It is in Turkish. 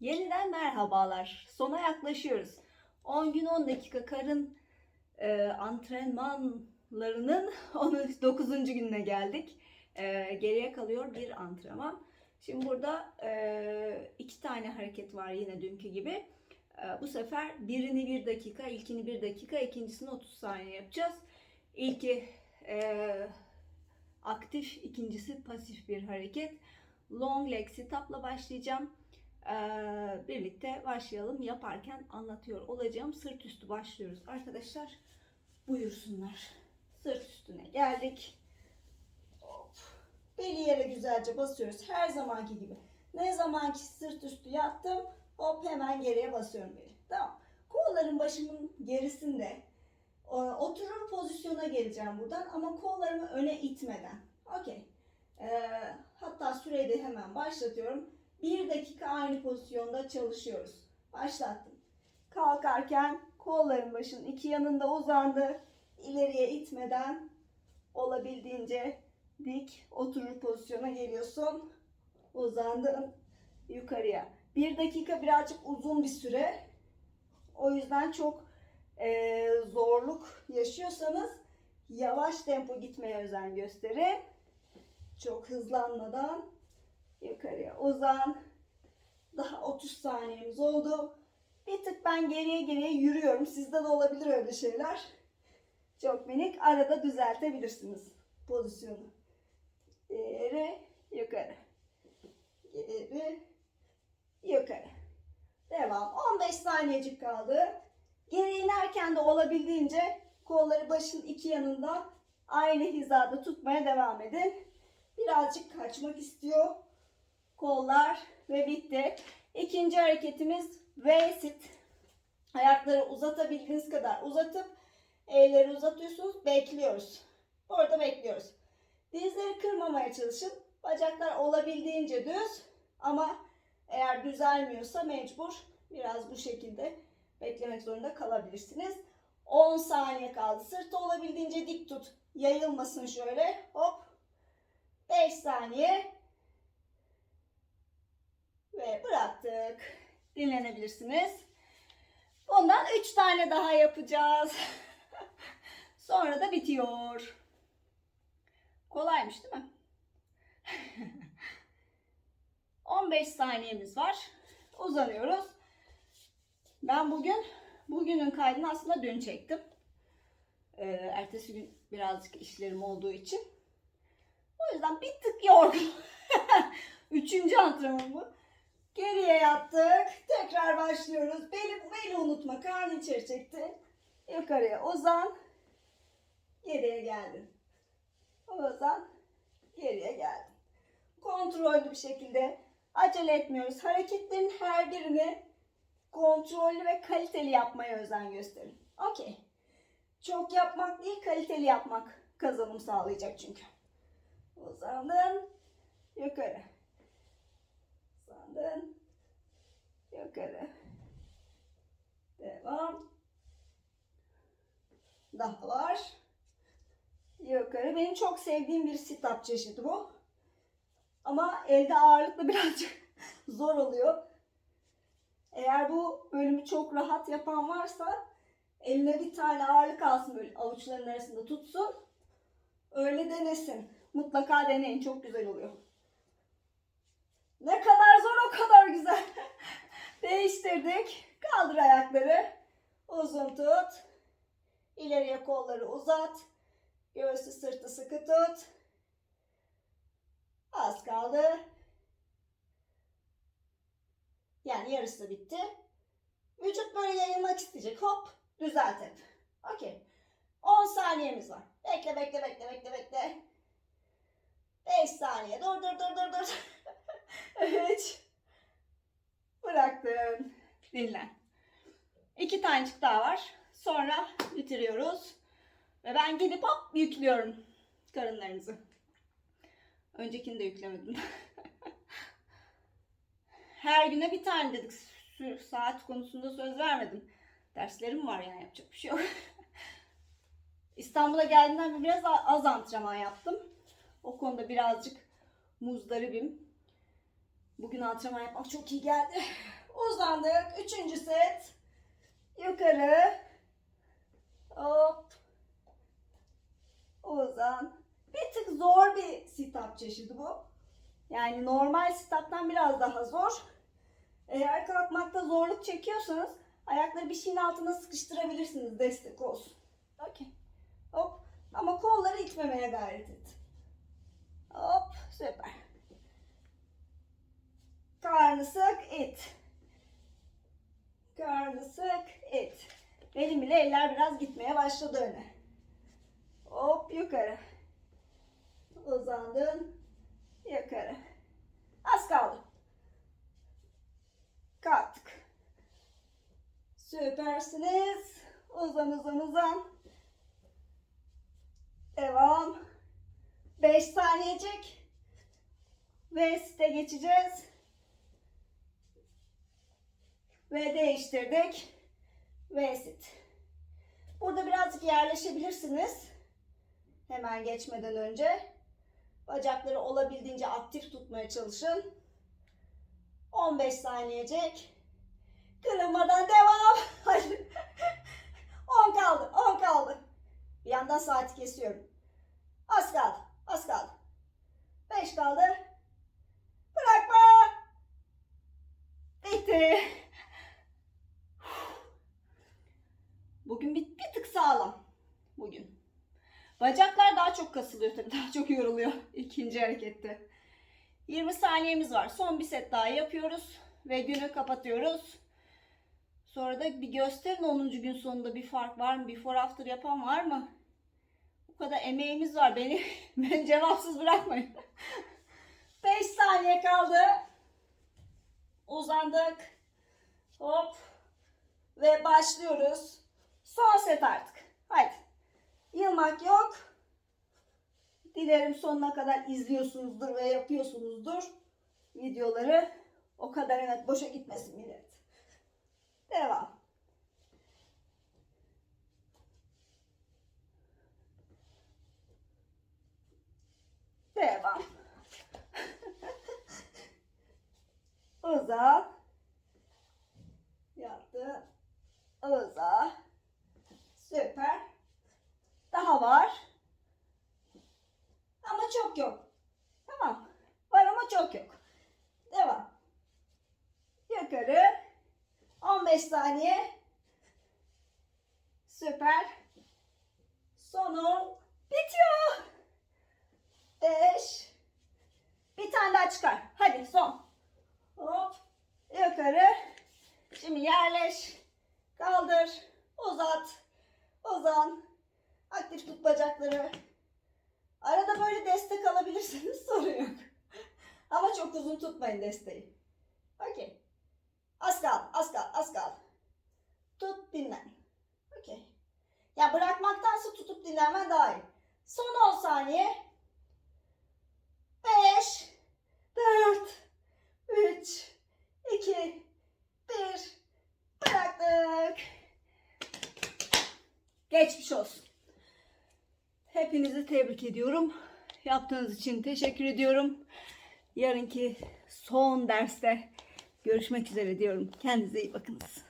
Yeniden merhabalar. Sona yaklaşıyoruz. 10 gün 10 dakika karın e, antrenmanlarının 9. gününe geldik. E, geriye kalıyor bir antrenman. Şimdi burada e, iki tane hareket var yine dünkü gibi. E, bu sefer birini 1 dakika, ilkini 1 dakika, ikincisini 30 saniye yapacağız. İlki e, aktif, ikincisi pasif bir hareket. Long leg sit-up'la başlayacağım. Birlikte başlayalım. Yaparken anlatıyor olacağım. Sırt üstü başlıyoruz. Arkadaşlar buyursunlar. Sırt üstüne geldik. Hop. Beli yere güzelce basıyoruz. Her zamanki gibi. Ne zamanki sırt üstü yattım. Hop hemen geriye basıyorum beli. Tamam. Kolların başımın gerisinde. Oturur pozisyona geleceğim buradan ama kollarımı öne itmeden. Okey. Ee, hatta süreyi de hemen başlatıyorum. Bir dakika aynı pozisyonda çalışıyoruz. Başlattım. Kalkarken kolların başın iki yanında uzandı. İleriye itmeden olabildiğince dik oturur pozisyona geliyorsun. Uzandın yukarıya. Bir dakika birazcık uzun bir süre. O yüzden çok eee, zorluk yaşıyorsanız yavaş tempo gitmeye özen gösterin. Çok hızlanmadan yukarıya uzan. Daha 30 saniyemiz oldu. Bir tık ben geriye geriye yürüyorum. Sizde de olabilir öyle şeyler. Çok minik. Arada düzeltebilirsiniz pozisyonu. Geri, yukarı. Geri, yukarı. Devam. 15 saniyecik kaldı. Geri inerken de olabildiğince kolları başın iki yanında aynı hizada tutmaya devam edin. Birazcık kaçmak istiyor. Kollar ve bitti. İkinci hareketimiz V-sit. Ayakları uzatabildiğiniz kadar uzatıp elleri uzatıyorsunuz. Bekliyoruz. Orada bekliyoruz. Dizleri kırmamaya çalışın. Bacaklar olabildiğince düz ama eğer düzelmiyorsa mecbur biraz bu şekilde beklemek zorunda kalabilirsiniz. 10 saniye kaldı. Sırtı olabildiğince dik tut. Yayılmasın şöyle. Hop 5 saniye bıraktık. Dinlenebilirsiniz. Bundan 3 tane daha yapacağız. Sonra da bitiyor. Kolaymış değil mi? 15 saniyemiz var. Uzanıyoruz. Ben bugün bugünün kaydını aslında dün çektim. Ee, ertesi gün birazcık işlerim olduğu için. O yüzden bir tık yorgun. Üçüncü antrenman bu. Geriye yattık. Tekrar başlıyoruz. Beli, beli unutma. Karnı içeri çekti. Yukarıya uzan. Geriye geldin. Uzan. Geriye geldin. Kontrollü bir şekilde acele etmiyoruz. Hareketlerin her birini kontrollü ve kaliteli yapmaya özen gösterin. Okey. Çok yapmak değil, kaliteli yapmak kazanım sağlayacak çünkü. Uzandın. Yukarı. Uzandın. Yukarı. Devam. Daha var. Yukarı. Benim çok sevdiğim bir sit-up çeşidi bu. Ama elde ağırlıkla birazcık zor oluyor. Eğer bu bölümü çok rahat yapan varsa eline bir tane ağırlık alsın böyle avuçların arasında tutsun. Öyle denesin. Mutlaka deneyin. Çok güzel oluyor. Ne kadar zor o kadar güzel. Değiştirdik. Kaldır ayakları. Uzun tut. İleriye kolları uzat. Göğsü sırtı sıkı tut. Az kaldı. Yani yarısı bitti. Vücut böyle yayılmak isteyecek. Hop düzelt hep. Okey. 10 saniyemiz var. Bekle bekle bekle bekle bekle. 5 saniye. Dur dur dur dur dur. 3 Bıraktın. Dinlen. İki tanecik daha var. Sonra bitiriyoruz. Ve ben gidip hop yüklüyorum karınlarınızı. Öncekini de yüklemedim. Her güne bir tane dedik. Saat konusunda söz vermedim. Derslerim var yani yapacak bir şey yok. İstanbul'a geldiğimden biraz az antrenman yaptım. O konuda birazcık muzdaribim. Bugün antrenman yapmak çok iyi geldi. Uzandık. Üçüncü set. Yukarı. Hop. Uzan. Bir tık zor bir sit-up çeşidi bu. Yani normal sit-up'tan biraz daha zor. Eğer kalkmakta zorluk çekiyorsanız ayakları bir şeyin altına sıkıştırabilirsiniz destek olsun. Okey. Hop. Ama kolları itmemeye gayret et. Hop. Süper. Karnı sık it. Karnı sık it. Benim bile eller biraz gitmeye başladı öne. Hop yukarı. Uzandın. Yukarı. Az kaldı. Kalktık. Süpersiniz. Uzan uzan uzan. Devam. 5 saniyecik. Ve site geçeceğiz. Ve değiştirdik. Ve sit. Burada birazcık yerleşebilirsiniz. Hemen geçmeden önce. Bacakları olabildiğince aktif tutmaya çalışın. 15 saniyecek. Kırılmadan devam. Hadi. 10 kaldı. 10 kaldı. Bir yandan saati kesiyorum. Az kaldı. Az kaldı. 5 kaldı. Bırakma. Bitti. Bugün bir, bir tık sağlam. Bugün. Bacaklar daha çok kasılıyor tabii. Daha çok yoruluyor ikinci harekette. 20 saniyemiz var. Son bir set daha yapıyoruz. Ve günü kapatıyoruz. Sonra da bir gösterin 10. gün sonunda bir fark var mı? Before after yapan var mı? Bu kadar emeğimiz var. Beni, beni cevapsız bırakmayın. 5 saniye kaldı. Uzandık. Hop. Ve başlıyoruz. Son set artık. Haydi. Yılmak yok. Dilerim sonuna kadar izliyorsunuzdur ve yapıyorsunuzdur videoları. O kadar evet boşa gitmesin millet. Devam. Devam. Uzan. Yaptı. Uzan. Süper. Daha var. Ama çok yok. Tamam. Var ama çok yok. Devam. Yukarı. 15 saniye. Süper. Sonu bitiyor. 5. Bir tane daha çıkar. Hadi son. Hop. Yukarı. Şimdi yerleş. Kaldır. Uzat. Uzan. Aktif tut bacakları. Arada böyle destek alabilirsiniz sorun yok. Ama çok uzun tutmayın desteği. Okey. Az kal, az kal, az kal. Tut, dinlen. Okey. Ya bırakmaktansa tutup dinlenmen daha iyi. Son 10 saniye. 5, 4, 3, 2, 1. Bıraktık. Geçmiş olsun. Hepinizi tebrik ediyorum. Yaptığınız için teşekkür ediyorum. Yarınki son derste görüşmek üzere diyorum. Kendinize iyi bakınız.